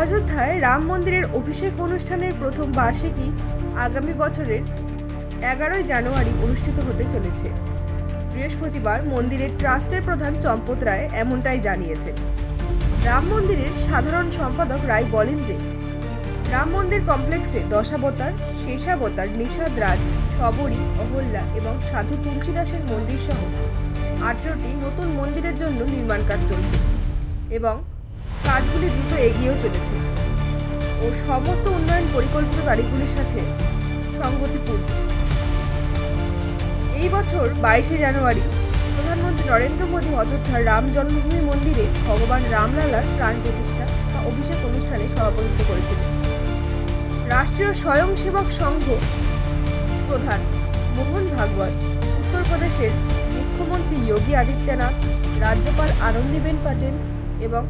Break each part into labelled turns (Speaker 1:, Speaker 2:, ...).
Speaker 1: অযোধ্যায় রাম মন্দিরের অভিষেক অনুষ্ঠানের প্রথম বার্ষিকী আগামী বছরের এগারোই জানুয়ারি অনুষ্ঠিত হতে চলেছে। বৃহস্পতিবার মন্দিরের ট্রাস্টের প্রধান চম্পত রায় এমনটাই জানিয়েছেন। রাম মন্দিরের সাধারণ সম্পাদক রায় বলেন যে, রাম মন্দির কমপ্লেক্সে দশাবতার, শেষাবতার, নিষাদ রাজ, শবরী, অহল্যা এবং সাধু তুলসীদাসের মন্দির সহ আঠেরোটি নতুন মন্দিরের জন্য নির্মাণ কাজ চলছে এবং কাজগুলি দ্রুত এগিয়েও চলেছে। ও সমস্ত উন্নয়ন পরিকল্পিত তারিখগুলির সাথে সঙ্গতিপূর্ণ। এই বছর বাইশে জানুয়ারি প্রধানমন্ত্রী নরেন্দ্র মোদী অযোধ্যার রাম জন্মভূমি মন্দিরে ভগবান রামলালার প্রাণ প্রতিষ্ঠা বা অভিষেক অনুষ্ঠানে সভাপতিত্ব করেছিলেন। রাষ্ট্রীয় স্বয়ংসেবক সংঘ প্রধান মোহন ভাগবত, উত্তরপ্রদেশের মুখ্যমন্ত্রী যোগী আদিত্যনাথ, রাজ্যপাল আনন্দীবেন পাটেল এবং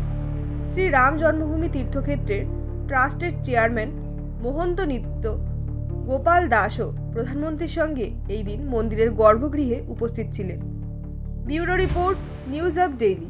Speaker 1: শ্রী রাম জন্মভূমি তীর্থক্ষেত্রের ট্রাস্টের চেয়ারম্যান মোহন্ত নিত্য গোপাল দাসও প্রধানমন্ত্রীর সঙ্গে এই দিন মন্দিরের গর্ভগৃহে উপস্থিত ছিলেন। Bureau report, news of daily.